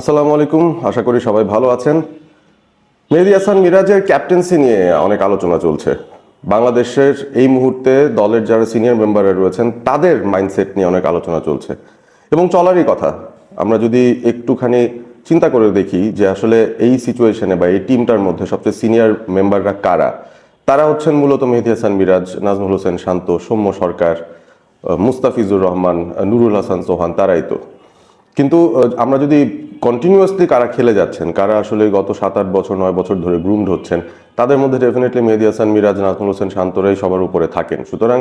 আসসালামু আলাইকুম। আশা করি সবাই ভালো আছেন। মেহেদি হাসান মিরাজের ক্যাপ্টেন্সি নিয়ে অনেক আলোচনা চলছে। বাংলাদেশের এই মুহূর্তে দলের যারা সিনিয়র মেম্বাররা রয়েছেন, তাদের মাইন্ডসেট নিয়ে অনেক আলোচনা চলছে। এবং চলারই কথা, আমরা যদি একটুখানি চিন্তা করে দেখি যে আসলে এই সিচুয়েশনে বা এই টিমটার মধ্যে সবচেয়ে সিনিয়র মেম্বাররা কারা? তারা হচ্ছেন মূলত মেহেদি হাসান মিরাজ, নাজমুল হোসেন শান্ত, সৌম্য সরকার মুস্তাফিজুর রহমান, নুরুল হাসান সোহান তারাই তো। কিন্তু আমরা যদি কন্টিনিউয়াসলি কারা খেলে যাচ্ছেন, কারা আসলে গত সাত আট বছর, নয় বছর ধরে গ্রুমড হচ্ছেন, তাদের মধ্যে ডেফিনেটলি মেহেদি হাসান, মিরাজ, নাজমুল হোসেন শান্তরাই সবার উপরে থাকেন। সুতরাং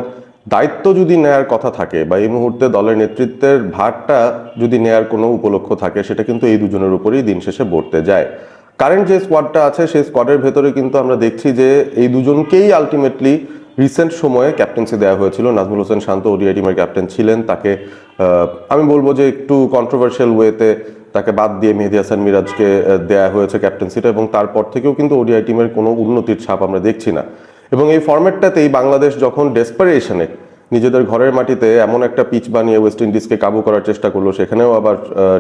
দায়িত্ব যদি নেয়ার কথা থাকে বা এই মুহূর্তে দলের নেতৃত্বের ভারটা যদি নেয়ার কোনো উপলক্ষ থাকে, সেটা কিন্তু এই দুজনের উপরেই দিন শেষে বর্তে যায়। কারেন্ট যে স্কোয়াডটা আছে, সেই স্কোয়াডের ভেতরে কিন্তু আমরা দেখছি যে এই দুজনকেই আলটিমেটলি রিসেন্ট সময়ে ক্যাপ্টেন্সি দেওয়া হয়েছিল। নাজমুল হোসেন শান্ত ওডিআই টিমের ক্যাপ্টেন ছিলেন। তাকে আমি বলব যে একটু কন্ট্রোভার্সিয়াল ওয়েতে তাকে বাদ দিয়ে মেহেদি হাসান মিরাজকে দেয়া হয়েছে ক্যাপ্টেন্সিটা এবং তারপর থেকেও কিন্তু ওডিআই টিমের কোনো উন্নতির ছাপ আমরা দেখছি না। এবং এই ফরম্যাটটাতেই বাংলাদেশ যখন ডেসপারেশনে নিজেদের ঘরের মাটিতে এমন একটা পিচ বানিয়ে ওয়েস্ট ইন্ডিজকে কাবু করার চেষ্টা করল, সেখানেও আবার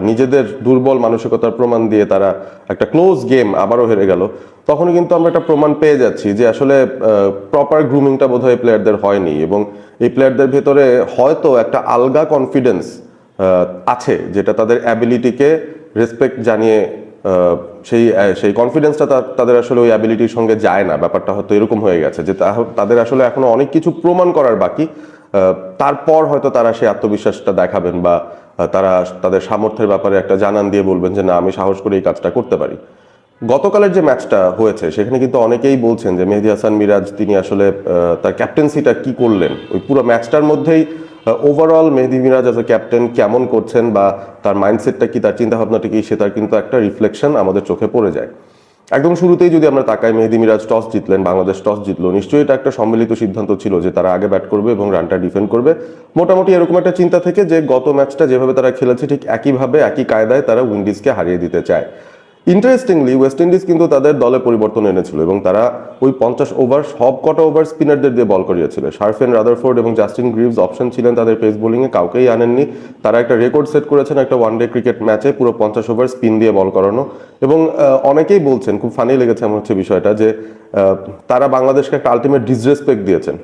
নিজেদের দুর্বল মানসিকতার প্রমাণ দিয়ে তারা একটা ক্লোজ গেম আবারও হেরে গেল। তখন কিন্তু আমরা একটা প্রমাণ পেয়ে যাচ্ছি যে আসলে প্রপার গ্রুমিংটা বোধহয় প্লেয়ারদের হয়নি এবং এই প্লেয়ারদের ভেতরে হয়তো একটা আলগা কনফিডেন্স আছে, যেটা তাদের অ্যাবিলিটিকে রেসপেক্ট জানিয়ে সেই সেই কনফিডেন্সটা তাদের আসলে ওই অ্যাবিলিটির সঙ্গে যায় না। ব্যাপারটা হয়তো এরকম হয়ে গেছে যে তাদের আসলে এখনও অনেক কিছু প্রমাণ করার বাকি। তারপর হয়তো তারা সেই আত্মবিশ্বাসটা দেখাবেন বা তারা তাদের সামর্থ্যের ব্যাপারে একটা জানান দিয়ে বলবেন যে, না, আমি সাহস করে এই কাজটা করতে পারি। গতকালের যে ম্যাচটা হয়েছে, সেখানে কিন্তু অনেকেই বলছেন যে, মেহেদি হাসান মিরাজ, তিনি আসলে তার ক্যাপ্টেন্সিটা কি করলেন? ওই পুরো ম্যাচটার মধ্যেই overall Mehidy Miraz as a captain কেমন করছেন বা তার মাইন্ডসেটটা কি, তার চিন্তাভাবনাটা কি সে তার কিন্তু একটা রিফ্লেকশন আমাদের চোখে পড়ে যায়। একদম শুরুতেই যদি আমরা তাকাই, মেহেদি মিরাজ টস জিতলেন, বাংলাদেশ টস জিতলো, নিশ্চয়ই এটা একটা সম্মিলিত সিদ্ধান্ত ছিল যে তারা আগে ব্যাট করবে এবং রানটা ডিফেন্ড করবে। মোটামুটি এরকম একটা চিন্তা থেকে যে গত ম্যাচটা যেভাবে তারা খেলেছে, ঠিক একইভাবে, একই কায়দায় তারা উইন্ডিজকে হারিয়ে দিতে চায়। ইন্টারেস্টিংলি ওয়েস্ট ইন্ডিজ কিন্তু তাদের দলে পরিবর্তন এনেছিল এবং তারা ওই পঞ্চাশ ওভার সব কটা ওভার স্পিনারদের দিয়ে বল করিয়েছিল। শার্ফেন রাদারফোর্ড এবং জাস্টিন গ্রিভস অপশন ছিলেন তাদের পেস বোলিংয়ে কাউকেই আনেননি। তারা একটা রেকর্ড সেট করেছেন, একটা ওয়ান ডে ক্রিকেট ম্যাচে পুরো পঞ্চাশ ওভার স্পিন দিয়ে বল করানো। এবং অনেকেই বলছেন, খুব ফানি লেগেছে আমার হচ্ছে বিষয়টা, যে তারা বাংলাদেশকে একটা আলটিমেট ডিসরেসপেক্ট দিয়েছেন।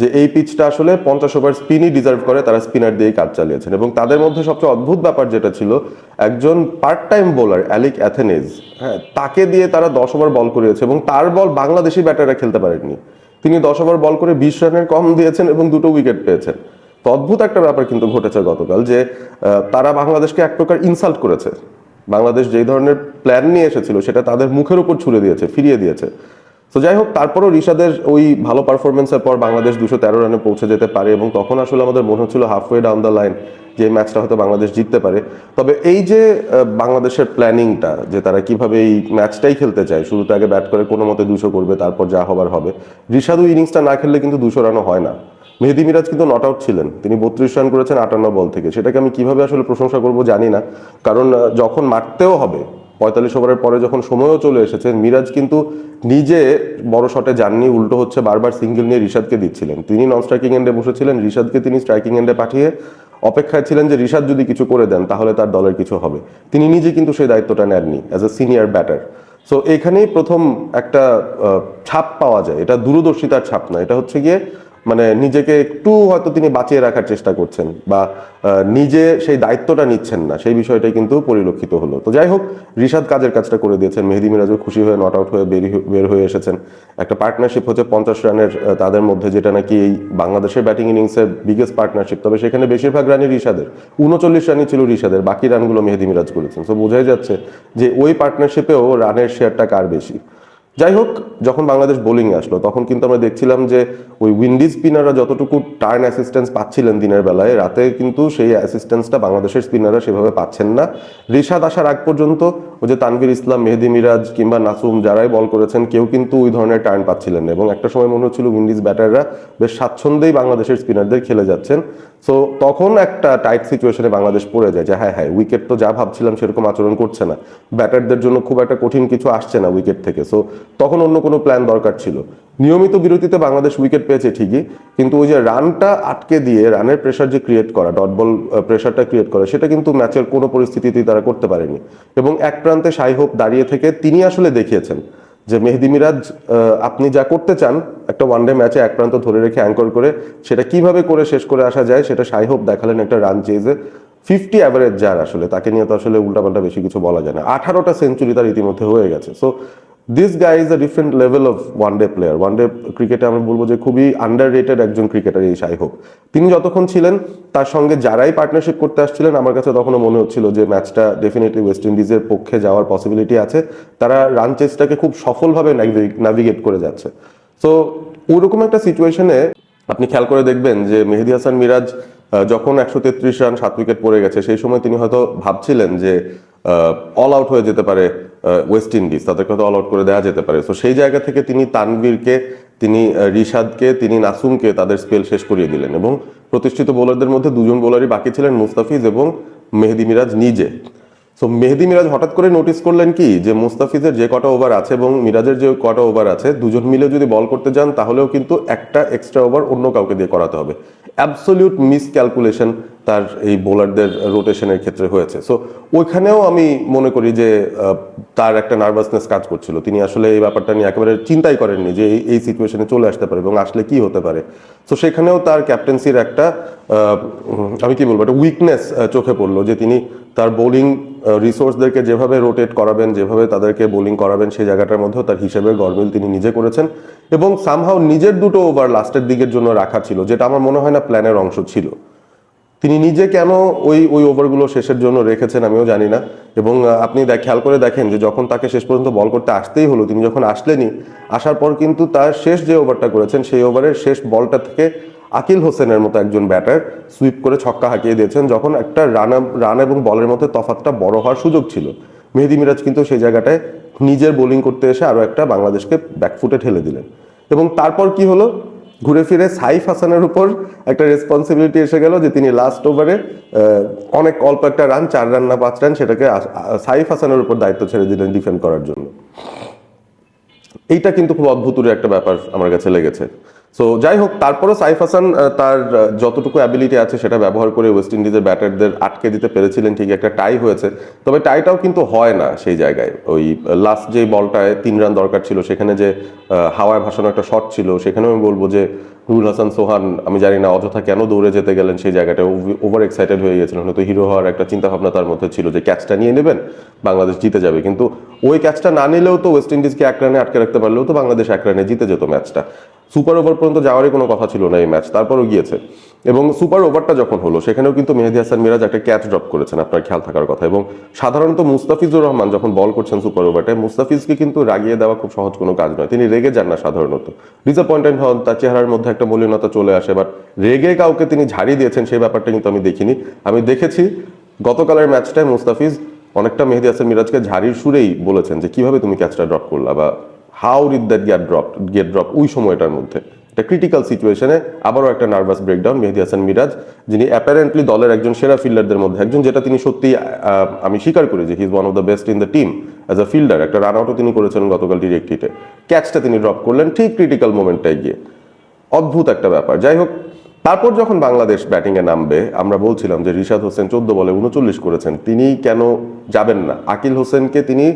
যে এই পিচটা আসলে পঞ্চাশ ওভার স্পিনই ডিজার্ভ করে, তারা স্পিনার দিয়েই কাজ চালিয়েছেন। এবং তাদের মধ্যে সবচেয়ে অদ্ভুত ব্যাপার যেটা ছিল, একজন part time bowler Alick Athanaze হ্যাঁ তাকে দিয়ে তারা দশ ওভার বল করিয়েছে এবং তার বল বাংলাদেশি ব্যাটাররা খেলতে পারেননি। তিনি দশ ওভার বল করে বিশ রানের কম দিয়েছেন এবং দুটো উইকেট পেয়েছেন। তো অদ্ভুত একটা ব্যাপার কিন্তু ঘটেছে গতকাল যে তারা বাংলাদেশকে এক প্রকার ইনসাল্ট করেছে। বাংলাদেশ যেই ধরনের প্ল্যান নিয়ে এসেছিল, সেটা তাদের মুখের উপর ছুড়ে দিয়েছে, ফিরিয়ে দিয়েছে। তো যাই হোক তারপরও ঋষাদের ওই ভালো পারফরমেন্সের পর বাংলাদেশ দুশো তেরো রানে পৌঁছে যেতে পারে এবং তখন আসলে আমাদের মনে হচ্ছিল হাফওয়ে ডাউন দ্য লাইন যে ম্যাচটা হয়তো বাংলাদেশ জিততে পারে। তবে এই যে বাংলাদেশের প্ল্যানিংটা যে তারা কীভাবে এই ম্যাচটাই খেলতে চায়, শুরুতে আগে ব্যাট করে কোনো মতে দুশো করবে, তারপর যা হবার হবে। ঋষাদু ইনিংসটা না খেললে কিন্তু দুশো রানও হয় না। মেহেদি মিরাজ কিন্তু নট আউট ছিলেন। তিনি বত্রিশ রান করেছেন আটান্ন বল থেকে। সেটাকে আমি কীভাবে আসলে প্রশংসা করব জানি না। কারণ যখন মারতেও হবে পঁয়তাল্লিশ ওভারের পরে যখন সময়ও চলে এসেছে, মিরাজ কিন্তু নিজে বড় শটে যাননি, উল্টো হচ্ছে বারবার সিঙ্গেল নিয়ে রিশাদকে দিচ্ছিলেন। তিনি নন স্ট্রাইকিং এন্ডে বসেছিলেন, রিশাদকে তিনি স্ট্রাইকিং এন্ডে পাঠিয়ে অপেক্ষায় ছিলেন যে রিশাদ যদি কিছু করে দেন, তাহলে তার দলের কিছু হবে। তিনি নিজে কিন্তু সেই দায়িত্বটা নেননি as a senior batter so এখানেই প্রথম একটা ছাপ পাওয়া যায়। এটা দূরদর্শিতার ছাপ না, এটা হচ্ছে গিয়ে মানে নিজেকে একটু হয়তো তিনি বাঁচিয়ে রাখার চেষ্টা করছেন বা নিজে সেই দায়িত্বটা নিচ্ছেন না, সেই বিষয়টাই কিন্তু পরিলক্ষিত হলো। তো যাই হোক ঋষাদ কাজের কাজটা করে দিয়েছেন। মেহেদি মিরাজও খুশি হয়ে নট আউট হয়ে বের হয়ে এসেছেন। একটা পার্টনারশিপ হচ্ছে পঞ্চাশ রানের তাদের মধ্যে যেটা নাকি এই বাংলাদেশের ব্যাটিং ইনিংসের বিগেস্ট পার্টনারশিপ তবে সেখানে বেশিরভাগ রানই ঋষাদের উনচল্লিশ রানই ছিল ঋষাদের বাকি রানগুলো মেহেদি মিরাজ করেছেন। তো বোঝাই যাচ্ছে যে ওই পার্টনারশিপেও রানের শেয়ারটা কার বেশি? যাই হোক যখন বাংলাদেশ বোলিংয়ে আসলো, তখন কিন্তু আমরা দেখছিলাম যে ওই উইন্ডিজ স্পিনাররা যতটুকু টার্ন অ্যাসিস্ট্যান্স পাচ্ছিলেন দিনের বেলায়, রাতে কিন্তু সেই অ্যাসিস্ট্যান্সটা বাংলাদেশের স্পিনাররা সেভাবে পাচ্ছেন না। ঋষাদ আসার আগ পর্যন্ত ওই যে তানভীর ইসলাম, মেহেদি মিরাজ কিংবা নাসুম যারাই বল করেছেন, কেউ কিন্তু ওই ধরনের টার্ন পাচ্ছিলেন এবং একটা সময় মনে হচ্ছিল উইন্ডিজ ব্যাটাররা বেশ স্বাচ্ছন্দ্যেই বাংলাদেশের স্পিনারদের খেলে যাচ্ছেন। সো তখন একটা টাইট সিচুয়েশনে বাংলাদেশ পড়ে যায় যে হ্যাঁ হ্যাঁ উইকেট তো যা ভাবছিলাম সেরকম আচরণ করছে না। ব্যাটারদের জন্য খুব একটা কঠিন কিছু আসছে না উইকেট থেকে। সো তখন অন্য কোনো প্ল্যান দরকার ছিল। নিয়মিত বিরতিতে বাংলাদেশ উইকেট পেয়েছে ঠিকই, কিন্তু ওই যে রানটা আটকে দিয়ে, রানের প্রেশার যে ক্রিয়েট করা ডট বল প্রেশারটা ক্রিয়েট করা, সেটা কিন্তু ম্যাচের কোনো পরিস্থিতিতেই তারা করতে পারেনি। এবং এক প্রান্তে সাই হোপ দাঁড়িয়ে থেকে তিনি আসলে দেখিয়েছেন যে মেহেদি মিরাজ আপনি যা করতে চান, একটা ওয়ান ডে ম্যাচে এক প্রান্ত ধরে রেখে অ্যাঙ্কর করে, সেটা কীভাবে করে শেষ করে আসা যায়, সেটা সাই হোপ দেখালেন একটা রান চেজে ফিফটি অ্যাভারেজ যার আসলে, তাকে নিয়ে তো আসলে উল্টাপাল্টা বেশি কিছু বলা যায় না। আঠারোটা সেঞ্চুরি তার ইতিমধ্যে হয়ে গেছে। So this guy is a different level of one day player one day ক্রিকেটে আমি বলব যে খুবই আন্ডার রেটেড একজন ক্রিকেটার এই সাই হোক। তিনি যতক্ষণ ছিলেন, তার সঙ্গে যারাই পার্টনারশিপ করতে আসছিলেন, আমার কাছে তখনও মনে হচ্ছিল যে ম্যাচটা ডেফিনেটলি ওয়েস্ট ইন্ডিজের পক্ষে যাওয়ার পসিবিলিটি আছে। তারা রান চেসটাকে খুব সফলভাবে নাভিগেট করে যাচ্ছে। সো ওরকম একটা সিচুয়েশনে আপনি খেয়াল করে দেখবেন যে মেহেদি হাসান মিরাজ যখন একশো তেত্রিশ রান সাত উইকেট পড়ে গেছে, সেই সময় তিনি হয়তো ভাবছিলেন যে অল আউট হয়ে যেতে পারে। ওয়েস্ট ইন্ডিজ তাদেরকে হয়তো অল আউট করে দেওয়া যেতে পারে। তো সেই জায়গা থেকে তিনি তানভীরকে, তিনি রিশাদকে, তিনি নাসুমকে তাদের স্পেল শেষ করিয়ে দিলেন এবং প্রতিষ্ঠিত বোলারদের মধ্যে দুজন বোলারই বাকি ছিলেন, মুস্তাফিজ এবং মেহেদি মিরাজ নিজে। সো মেহেদি মিরাজ হঠাৎ করে নোটিস করলেন কি? যে মুস্তাফিজের যে কটা ওভার আছে এবং মিরাজের যে কটা ওভার আছে, দুজন মিলে যদি বল করতে যান, তাহলেও কিন্তু একটা এক্সট্রা ওভার অন্য কাউকে দিয়ে করাতে হবে। অ্যাবসলিউট মিস ক্যালকুলেশন তার এই বোলারদের রোটেশনের ক্ষেত্রে হয়েছে। সো ওইখানেও আমি মনে করি যে তার একটা নার্ভাসনেস কাজ করছিল। তিনি আসলে এই ব্যাপারটা নিয়ে একেবারে চিন্তাই করেননি যে, এই সিচুয়েশনে চলে আসতে পারে এবং আসলে কি হতে পারে। সো সেখানেও তার ক্যাপ্টেন্সির একটা আমি কি বলব, একটা উইকনেস চোখে পড়ল যে, তিনি তার বোলিং রিসোর্সদেরকে যেভাবে রোটেট করাবেন, যেভাবে তাদেরকে বোলিং করাবেন, সেই জায়গাটার মধ্যেও তার হিসেবে গরমিল তিনি নিজে করেছেন এবং সামহাও নিজের দুটো ওভার লাস্টের দিকের জন্য রাখা ছিল, যেটা আমার মনে হয় না প্ল্যানের অংশ ছিল। তিনি নিজে কেন ওই ওই ওভারগুলো শেষের জন্য রেখেছেন আমিও জানি না। এবং আপনি খেয়াল করে দেখেন যে যখন তাকে শেষ পর্যন্ত বল করতে আসতেই হলো, তিনি যখন আসলেনই, আসার পর কিন্তু তার শেষ যে ওভারটা করেছেন, সেই ওভারের শেষ বলটা থেকে আকিল হোসেনের মতো একজন ব্যাটার সুইপ করে ছক্কা হাঁকিয়ে দিয়েছেন, যখন একটা রান রান এবং বলের মধ্যে তফাতটা বড় হওয়ার সুযোগ ছিল। মেহেদি মিরাজ কিন্তু সেই জায়গাটায় নিজের বোলিং করতে এসে আরও একটা বাংলাদেশকে ব্যাকফুটে ঠেলে দিলেন। এবং তারপর কি হলো? ঘুরে ফিরে সাইফ হাসানের উপর একটা রেসপন্সিবিলিটি এসে গেল যে তিনি লাস্ট ওভারে অনেক অল্প একটা রান চার রান না পাঁচ রান সেটাকে সাইফ হাসানের উপর দায়িত্ব ছেড়ে দিলেন ডিফেন্ড করার জন্য। এইটা কিন্তু খুব অদ্ভুতুর একটা ব্যাপার আমার কাছে লেগেছে। সো যাই হোক তারপরও সাইফ হাসান তার যতটুকু অ্যাবিলিটি আছে সেটা ব্যবহার করে ওয়েস্ট ইন্ডিজের ব্যাটারদের আটকে দিতে পেরেছিলেন ঠিক একটা টাই হয়েছে। তবে টাইটাও কিন্তু হয় না সেই জায়গায়। ওই লাস্ট যে বলটায় তিন রান দরকার ছিল, সেখানে যে হাওয়ায় ভাসানো একটা শট ছিল, সেখানেও আমি বলব যে রুল হাসান, সোহান, আমি জানি না অযথা কেন দৌড়ে যেতে গেলেন সেই জায়গাটায় ওভার এক্সাইটেড হয়ে গেছিলেন। হয়তো হিরো হওয়ার একটা চিন্তা ভাবনা তার মধ্যে ছিল যে ক্যাচটা নিয়ে নেবেন, বাংলাদেশ জিতে যাবে। কিন্তু ওই ক্যাচটা না নিলেও তো ওয়েস্ট ইন্ডিজকে এক রানে আটকে রাখতে পারলেও তো বাংলাদেশ এক রানে জিতে যেত ম্যাচটা সুপার ওভার পর্যন্ত যাওয়ারই কোনো কথা ছিল না এই ম্যাচ তারপরও গিয়েছে। এবং সুপার ওভারটা যখন হলো, সেখানেও কিন্তু মেহেদি হাসান মিরাজ একটা ক্যাচ ড্রপ করেছেন, আপনার খেয়াল থাকার কথা। এবং সাধারণত মুস্তাফিজুর রহমান যখন বল করছেন সুপার ওভারটায় মুস্তাফিজকে কিন্তু রাগিয়ে দেওয়া খুব সহজ কোনো কাজ নয়। তিনি রেগে যান না সাধারণত। ডিসঅ্যাপয়েন্টেড হন, তার চেহারার মধ্যে একটা মলিনতা চলে আসে বাট রেগে কাউকে তিনি ঝাড়ি দিয়েছেন, সেই ব্যাপারটা কিন্তু আমি দেখিনি। আমি দেখেছি গতকালের ম্যাচটায় মুস্তাফিজ অনেকটা মেহেদি হাসান মিরাজকে ঝাড়ির সুরেই বলেছেন যে, কীভাবে তুমি ক্যাচটা ড্রপ করলা? বা how did that get drop get drop ওই সময়টার মধ্যে। একটা ক্রিটিক্যাল সিচুয়েশনে আবারও একটা নার্ভাস ব্রেকডাউন মেহেদি হাসান মিরাজ, যিনি অ্যাপারেন্টলি দলের একজন সেরা ফিল্ডারদের মধ্যে, একজন যেটা তিনি সত্যি আমি স্বীকার করি যে he is one of the best in the team as a fielder একটা রান আউটও তিনি করেছেন গতকাল ডিরেক্ট হিটে ক্যাচটা তিনি ড্রপ করলেন ঠিক ক্রিটিক্যাল মোমেন্টটায় গিয়ে। অদ্ভুত একটা ব্যাপার। যাই হোক, তারপর যখন বাংলাদেশ ব্যাটিংয়ে নামবে, আমরা বলছিলাম যে রিশাদ হোসেন চোদ্দ বলে উনচল্লিশ করেছেন তিনি কেন যাবেন না? আকিল হোসেনকে তিনি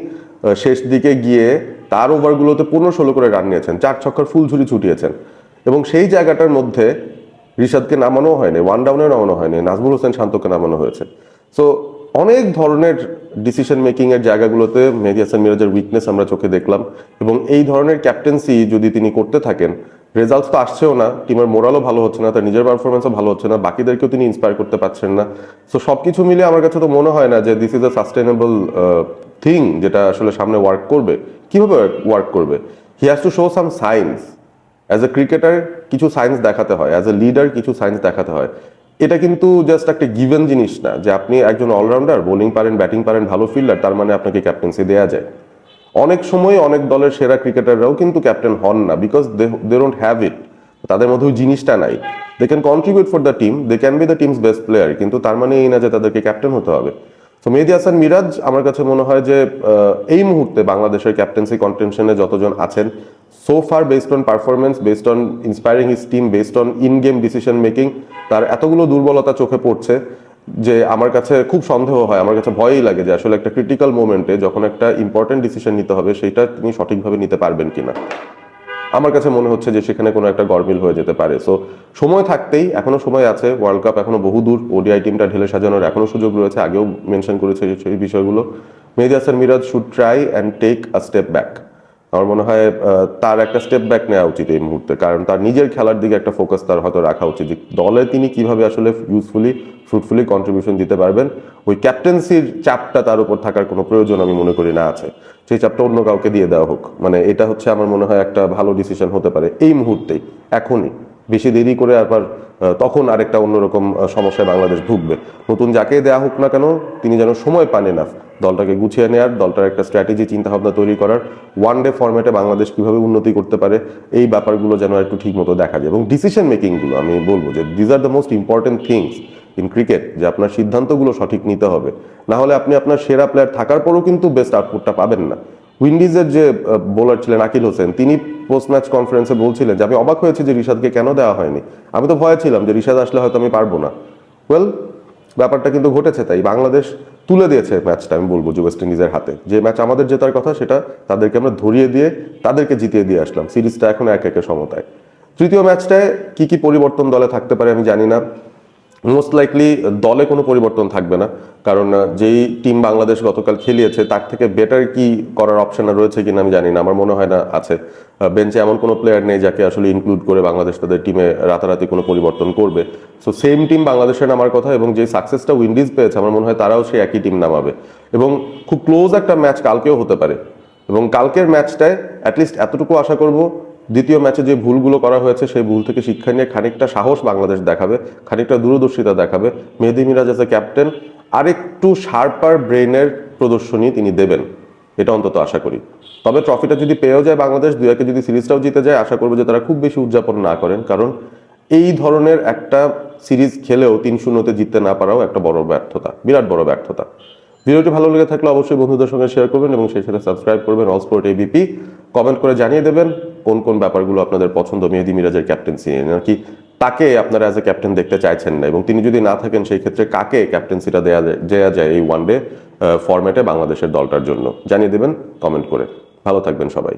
শেষ দিকে গিয়ে তার ওভারগুলোতে পনেরো ষোলো করে রান নিয়েছেন। চার ছক্কার ফুলঝুরি ছুটিয়েছেন। এবং সেই জায়গাটার মধ্যে রিশাদকে নামানো হয়নি ওয়ান ডাউনে নামানো হয়নি, নাজমুল হোসেন শান্তকে নামানো হয়েছে। সো অনেক ধরনের ডিসিশন মেকিংয়ের জায়গাগুলোতে মেহেদি হাসান মিরাজের উইকনেস আমরা চোখে দেখলাম এবং এই ধরনের ক্যাপ্টেন্সি যদি তিনি করতে থাকেন রেজাল্টস তো আসছেও না টিমের মোরালও ভালো হচ্ছে না, তার নিজের পারফরমেন্সও ভালো হচ্ছে না, বাকিদেরকেও তিনি ইন্সপায়ার করতে পারছেন না। সো সব কিছু মিলে আমার কাছে তো মনে হয় না যে this is a sustainable thing যেটা আসলে সামনে ওয়ার্ক করবে। কীভাবে ওয়ার্ক করবে? He has to show some science as a cricketer কিছু সায়েন্স দেখাতে হয়। অ্যাজ এ লিডার কিছু সায়েন্স দেখাতে হয়। এটা কিন্তু জাস্ট একটা গিভেন জিনিস না যে আপনি একজন অলরাউন্ডার বোলিং পারেন ব্যাটিং পারেন, ভালো ফিল্ডার তার মানে আপনাকে ক্যাপ্টেন্সি দেওয়া যায়। অনেক সময় অনেক দলের সেরা ক্রিকেটাররাও কিন্তু ক্যাপ্টেন হন না because they they don't have it তাদের মধ্যে ওই জিনিসটা নাই। They can contribute for the team they can be the team's best player কিন্তু তার মানে এই না যে তাদেরকে ক্যাপ্টেন হতে হবে। তো মেহেদি হাসান মিরাজ, আমার কাছে মনে হয় যে এই মুহূর্তে বাংলাদেশের ক্যাপ্টেন্সি কন্টেনশনে যতজন আছেন so far based on performance based on inspiring his team based on in game decision making তার এতগুলো দুর্বলতা চোখে পড়ছে। যে আমার কাছে খুব সন্দেহ হয়, আমার কাছে ভয়ই লাগে যে আসলে একটা ক্রিটিক্যাল মোমেন্টে যখন একটা ইম্পর্টেন্ট ডিসিশন নিতে হবে, সেটা তিনি সঠিকভাবে নিতে পারবেন কিনা। আমার কাছে মনে হচ্ছে যে সেখানে কোনো একটা গরমিল হয়ে যেতে পারে। সো সময় থাকতেই, এখনও সময় আছে ওয়ার্ল্ড কাপ এখনও বহু দূর ওডিআই টিমটা ঢেলে সাজানোর এখনও সুযোগ রয়েছে, আগেও মেনশন করেছে সেই বিষয়গুলো। Hasan Miraz should try and take a step back আমার মনে হয় তার একটা স্টেপ ব্যাক নেওয়া উচিত এই মুহূর্তে। কারণ তার নিজের খেলার দিকে একটা ফোকাস তার হয়তো রাখা উচিত দলে তিনি কীভাবে আসলে ইউজফুলি ফ্রুটফুলি কন্ট্রিবিউশন দিতে পারবেন। ওই ক্যাপ্টেন্সির চাপটা তার উপর থাকার কোনো প্রয়োজন আমি মনে করি না আছে। সেই চাপটা অন্য কাউকে দিয়ে দেওয়া হোক। মানে এটা হচ্ছে আমার মনে হয় একটা ভালো ডিসিশন হতে পারে এই মুহূর্তেই, এখনই। বেশি দেরি করে আবার তখন আরেকটা অন্যরকম সমস্যায় বাংলাদেশ ভুগবে। নতুন যাকে দেয়া হোক না কেন, তিনি যেন সময় পান না দলটাকে গুছিয়ে নেওয়ার দলটার একটা স্ট্র্যাটেজি চিন্তাভাবনা তৈরি করার ওয়ান ডে ফরম্যাটে বাংলাদেশ কীভাবে উন্নতি করতে পারে, এই ব্যাপারগুলো যেন একটু ঠিক মতো দেখা যায়। এবং ডিসিশন মেকিংগুলো আমি বলব যে these are the most important things in cricket যে আপনার সিদ্ধান্তগুলো সঠিক নিতে হবে। না হলে আপনি আপনার সেরা প্লেয়ার থাকার পরও কিন্তু বেস্ট আউটপুটটা পাবেন না। উইন্ডিজের যে বোলার ছিলেন আকিল হোসেন, তিনি পোস্ট ম্যাচ কনফারেন্সে বলছিলেন যে, আমি অবাক হয়েছি যে রিশাদকে কেন দেওয়া হয়নি। আমি তো ভয় ছিলাম যে, রিশাদ আসলে হয়তো আমি পারব না। ওয়েল ব্যাপারটা কিন্তু ঘটেছে, তাই বাংলাদেশ তুলে দিয়েছে ম্যাচটা আমি বলব যে ওয়েস্ট ইন্ডিজের হাতে। যে ম্যাচ আমাদের জেতার কথা, সেটা তাদেরকে আমরা ধরিয়ে দিয়ে, তাদেরকে জিতিয়ে দিয়ে আসলাম। সিরিজটা এখন এক একে সমতায়। তৃতীয় ম্যাচটায় কি কি পরিবর্তন দলে থাকতে পারে আমি জানি না। মোস্ট লাইকলি দলে কোনো পরিবর্তন থাকবে না। কারণ যেই টিম বাংলাদেশ গতকাল খেলিয়েছে, তার থেকে বেটার কি করার অপশন রয়েছে কিনা আমি জানি না। আমার মনে হয় না আছে। বেঞ্চে এমন কোনো প্লেয়ার নেই যাকে আসলে ইনক্লুড করে বাংলাদেশ তাদের টিমে রাতারাতি কোনো পরিবর্তন করবে। সো সেম টিম বাংলাদেশের নামার কথা এবং যে সাকসেসটা উইন্ডিজ পেয়েছে, আমার মনে হয় তারাও সেই একই টিম নামাবে। এবং খুব ক্লোজ একটা ম্যাচ কালকেও হতে পারে। এবং কালকের ম্যাচটায় অ্যাটলিস্ট এতটুকু আশা করব দ্বিতীয় ম্যাচে যে ভুলগুলো করা হয়েছে, সেই ভুল থেকে শিক্ষা নিয়ে খানিকটা সাহস বাংলাদেশ দেখাবে, খানিকটা দূরদর্শিতা দেখাবে। Mehidy Miraz as a captain আরেকটু শার্পার ব্রেনের প্রদর্শনী তিনি দেবেন, এটা অন্তত আশা করি। তবে ট্রফিটা যদি পেয়েও যায় বাংলাদেশ, দুই একে যদি সিরিজটাও জিতে যায়, আশা করব যে তারা খুব বেশি উদযাপন না করেন, কারণ এই ধরনের একটা সিরিজ খেলেও তিন শূন্যতে জিততে না পারাও একটা বড় ব্যর্থতা, বিরাট বড় ব্যর্থতা। ভিডিওটি ভালো লেগে থাকলে অবশ্যই বন্ধুদের সঙ্গে শেয়ার করবেন এবং সেই সাথে সাবস্ক্রাইব করবেন অল স্পোর্ট এবিপি কমেন্ট করে জানিয়ে দেবেন কোন কোন ব্যাপারগুলো আপনাদের পছন্দ? মেহেদি মিরাজের ক্যাপ্টেন্সি নিয়ে। নাকি তাকে আপনারা অ্যাজ এ ক্যাপ্টেন দেখতে চাইছেন না? এবং তিনি যদি না থাকেন, সেই ক্ষেত্রে কাকে ক্যাপ্টেন্সিটা দেয়া দেওয়া যায় এই ওয়ান ডে ফরম্যাটে বাংলাদেশের দলটার জন্য? জানিয়ে দেবেন কমেন্ট করে। ভালো থাকবেন সবাই।